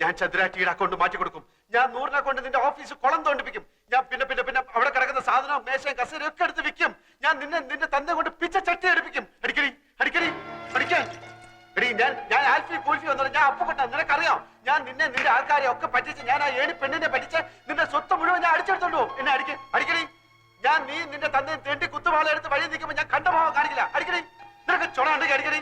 ഞാൻ ചന്ദ്രാറ്റിയുടെ അക്കൗണ്ട് മാറ്റി കൊടുക്കും. ഞാൻ നൂറിനെ കൊണ്ട് നിന്റെ ഓഫീസ് കുളം തോണ്ടിപ്പിക്കും. ഞാൻ പിന്നെ പിന്നെ പിന്നെ അവിടെ കിടക്കുന്ന സാധനവും മേശയും കസേരയും ഒക്കെ എടുത്ത് വിൽക്കും. ഞാൻ നിന്നെ നിന്റെ തന്നെ കൊണ്ട് പിച്ച ചട്ടി എടുപ്പിക്കും. അടിക്കടി അടിക്കടി അടിക്കാൻ. എടി ഞാൻ ഞാൻ ആൽഫി കൂൽഫി വന്നത് ഞാൻ അപ്പുകൊണ്ട നിനക്കറിയാം ഞാൻ നിന്നെ നിന്റെ ആൾക്കാരെ ഒക്കെ പറ്റിച്ച് ഞാൻ ആ ഏണി പെണ്ണിനെ പറ്റിച്ച് നിന്റെ സ്വത്ത് മുഴുവൻ ഞാൻ അടിച്ചെടുത്തോണ്ട് പോകും. എന്നെ അടിക്ക് അടിക്കടി. ഞാൻ നീ നിന്റെ തന്നെ തേണ്ടി കുത്തുവാള എടുത്ത് വഴി നിൽക്കുമ്പോൾ ഞാൻ കണ്ടഭാവം കാണിക്കില്ല. അടിക്കടി. നിനക്ക് ചുണ ഉണ്ടെങ്കിൽ അടിക്കടി.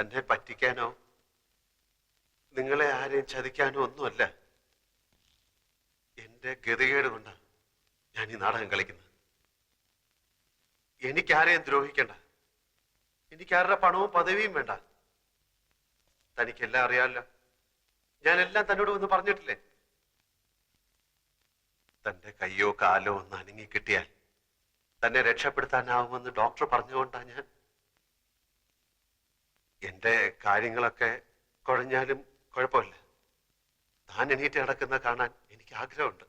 തന്നെ പറ്റിക്കാനോ? നിങ്ങളെ ആരെയും ചതിക്കാനോ ഒന്നുമല്ല. എന്റെ ഗതികേട് കൊണ്ടാണ് ഞാൻ ഈ നാടകം കളിക്കുന്നത്. എനിക്കാരെയും ദ്രോഹിക്കണ്ട. എനിക്കാരുടെ പണവും പദവിയും വേണ്ട. തനിക്കെല്ലാം അറിയാമല്ലോ. ഞാനെല്ലാം തന്നോട് ഒന്ന് പറഞ്ഞിട്ടില്ലേ? തന്റെ കയ്യോ കാലോ ഒന്ന് അനങ്ങി കിട്ടിയാൽ തന്നെ രക്ഷപ്പെടുത്താനാവുമെന്ന് ഡോക്ടർ പറഞ്ഞുകൊണ്ടാണ് ഞാൻ എന്റെ കാര്യങ്ങളൊക്കെ കുഴഞ്ഞാലും കുഴപ്പമില്ല. താൻ എണീറ്റ് നടക്കുന്ന കാണാൻ എനിക്ക് ആഗ്രഹമുണ്ട്.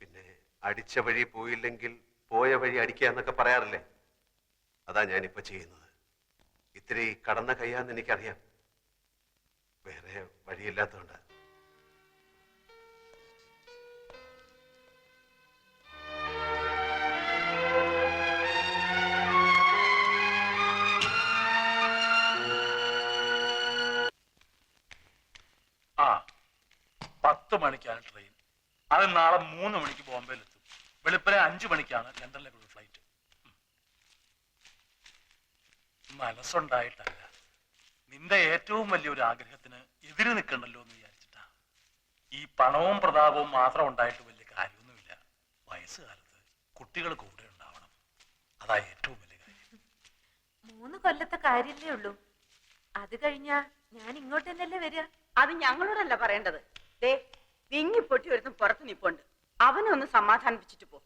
പിന്നെ അടിച്ച വഴി പോയില്ലെങ്കിൽ പോയ വഴി അടിക്കുക എന്നൊക്കെ പറയാറില്ലേ? അതാ ഞാനിപ്പോ ചെയ്യുന്നത്. ഇത്തിരി കടന്ന കയ്യാന്ന് എനിക്കറിയാം. വേറെ വഴിയില്ലാത്തതുകൊണ്ട്. പത്ത് മണിക്കാണ് ട്രെയിൻ അത് നാളെ മൂന്ന് മണിക്ക് ബോംബെയിൽ എത്തും വെളുപ്പിനെ അഞ്ചു മണിക്കാണ് ലണ്ടനിലേക്കുള്ള ഫ്ലൈറ്റ് മനസ്സുണ്ടായിട്ടല്ല. നിന്റെ ഏറ്റവും വലിയൊരു ആഗ്രഹത്തിന് എതിര് നിൽക്കണ്ടല്ലോ എന്ന് വിചാരിച്ചിട്ടാ. ഈ പണവും പ്രതാപവും മാത്രം ഉണ്ടായിട്ട് വലിയ കാര്യമൊന്നുമില്ല. വയസ്സുകാലത്ത് കുട്ടികൾ കൂടെ ഉണ്ടാവണം. അതാ ഏറ്റവും വലിയ കാര്യം. മൂന്ന് കൊല്ലത്തെ കാര്യമല്ലേ ഉള്ളൂ. അത് കഴിഞ്ഞാ ഞാൻ ഇങ്ങോട്ട് തന്നെയല്ലേ വരിക? അത് ഞങ്ങളോടല്ല പറയേണ്ടത്. ദേ വിങ്ങി പൊട്ടി ഒരുത്തും പുറത്ത് നിപ്പുണ്ട്. ഒന്ന് സമാധാനിപ്പിച്ചിട്ട് പോ.